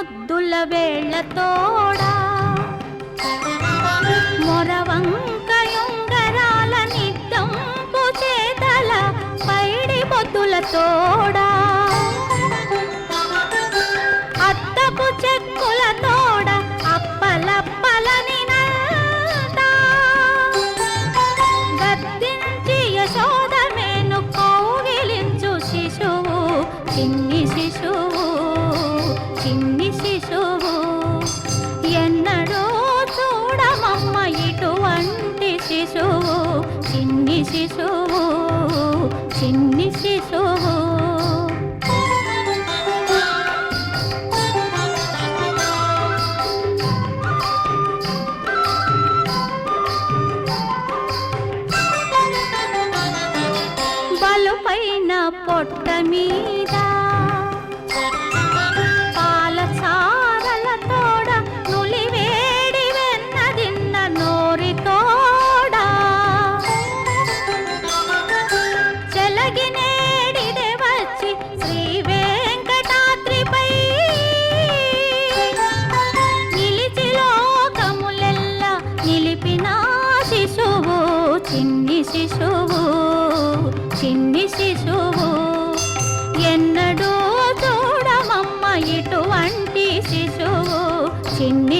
ముద్దుల వేళ్ళతోడా మొరవంకయుంగరాల నిత్యం పుచేతల పైడి ముద్దుల తోడా.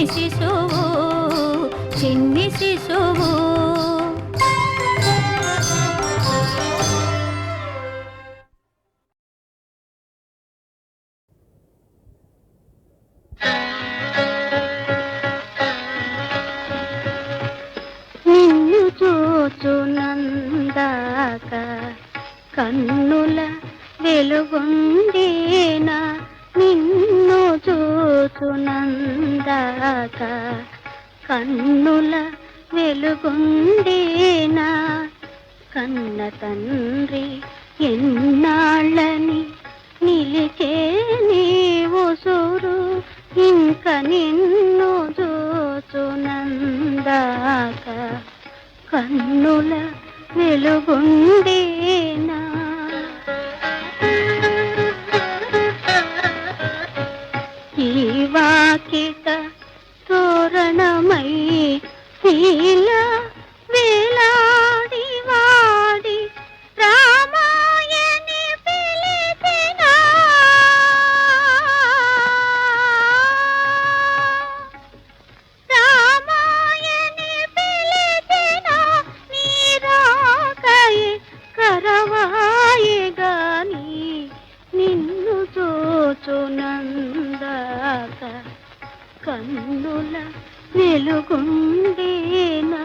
శిశువు చిన్ని శిశువు. చూచునందాక కన్నుల వెలుగుండేనా. కన్న తండ్రి ఎన్నాళ్ళని నిలిచే నీవు సూరు. ఇంక నిన్ను చూచునందాక కన్నుల వెలుగుండేనా. ఈ తోరణమై శీల వేలాడి వాడి రామాయణి పిలిచిన. రామాయణి పిలిచిన నీరాకై కరవాయి గాని నిన్ను చూచునందు. కన్నుల వెలుగుండేనా?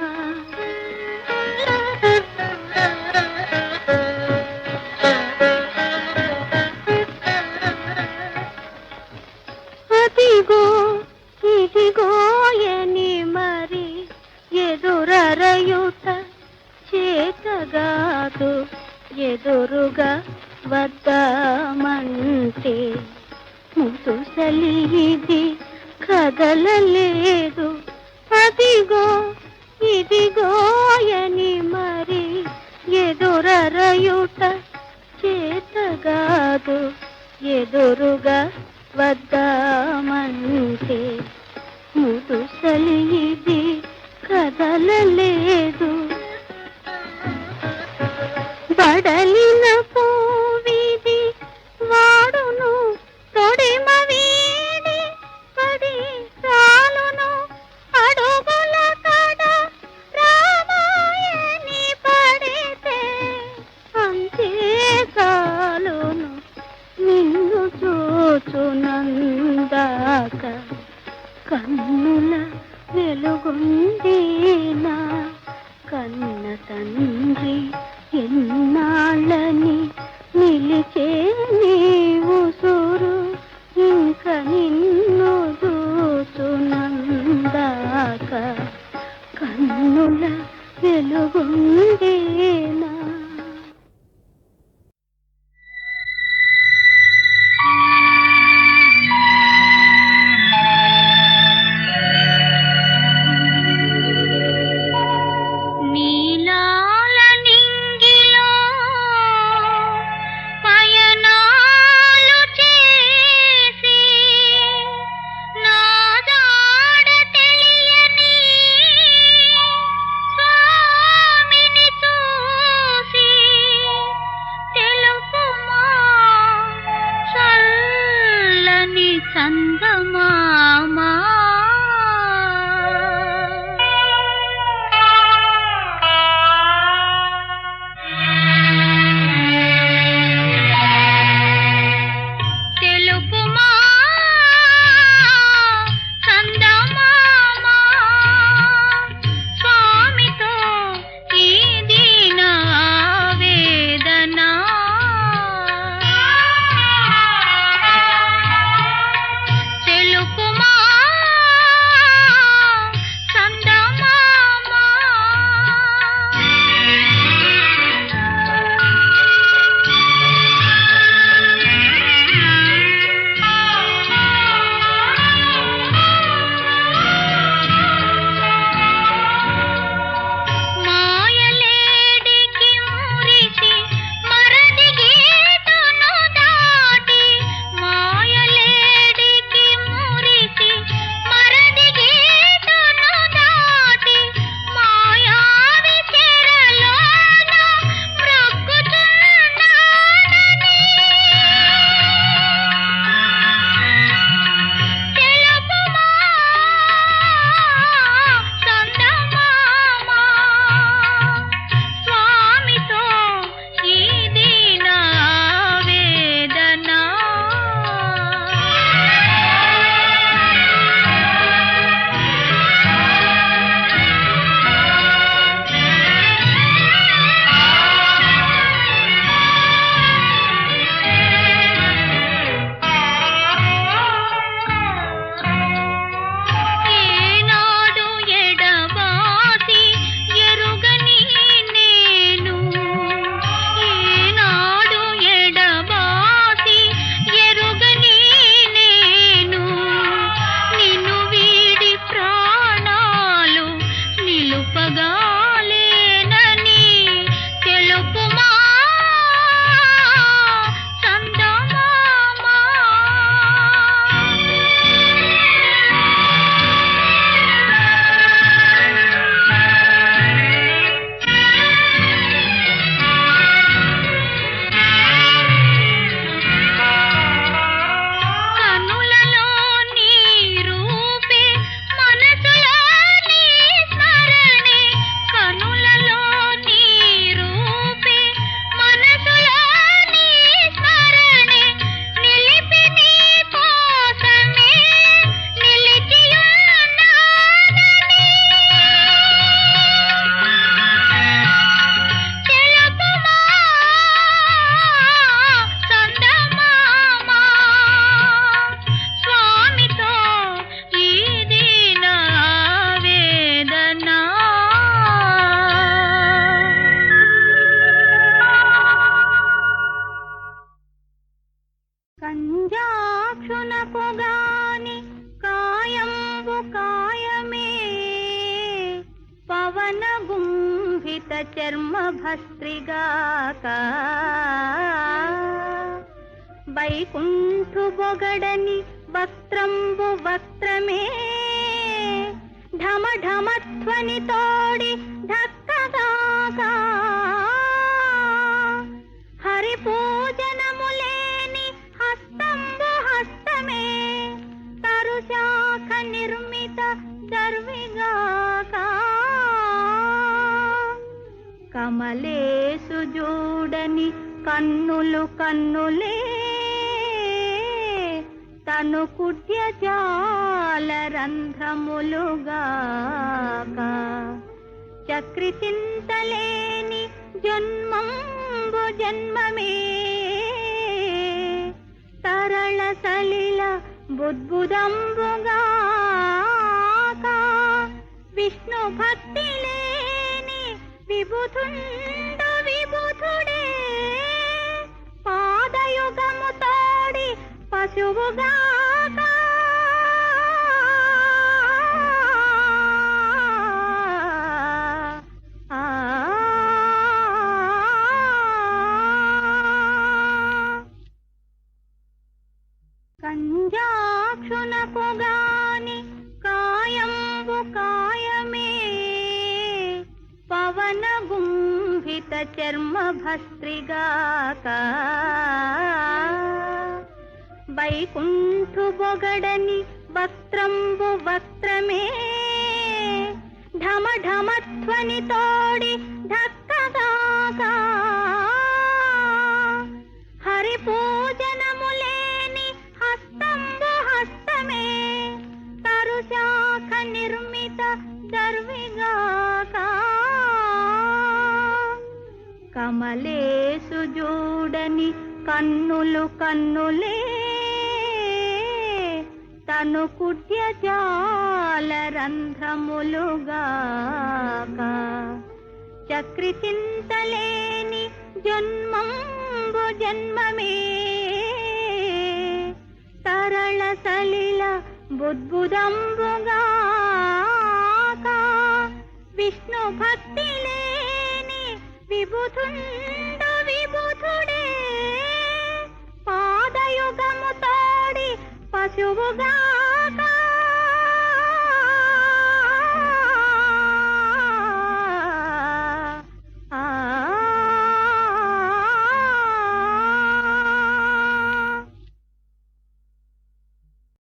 అదిగో ఇదిగో ఎని మరి ఎదురరయుట చేతగాదు. ఎదురుగా వద్దామంటే ముదుసలి ఇది కదలలేదు. అదిగో ఇదిగోయని మరి ఎదురరయుట చేతగాదు. ఎదురుగా వద్దామంటే ముదుసలి ఇది కదలలేదు. బడలిన కాయంబు కాయమే. పవన గుంభిత చర్మ భస్త్రిగాక వైకుంఠు బొగడని వక్త్రంబు కమలేసు జూడని కన్నులు కన్నులే. తను కుడ్య జాల రంధ్రములుగాక. చక్రి చింతలేని జన్మంబు జన్మమే. తరళ సలిల బుద్బుదంబుగాక. విష్ణు భక్తిలే విభుతుండు విభుతుడే. పాదయుగము తోడి పశువుగాక. ఆ. కంజాక్షునకు గుంభిత చర్మ భస్త్రిగాక వైకుంఠు బొగడని వక్త్రంబు వక్త్రమే ఢమ ధ్వని తోడి ధక్కగాకా. కమలేసు జూడని కన్నులు కన్నులే తను కుడ్య జాల రంధ్రములుగాక. చక్రి చింతలేని జన్మంబు జన్మమే తరళ సలిల బుద్బుదంబుగాక విష్ణు భక్తిలే విభుతుండు విభుతుడే. పాదయుగము తోడి పశువుగా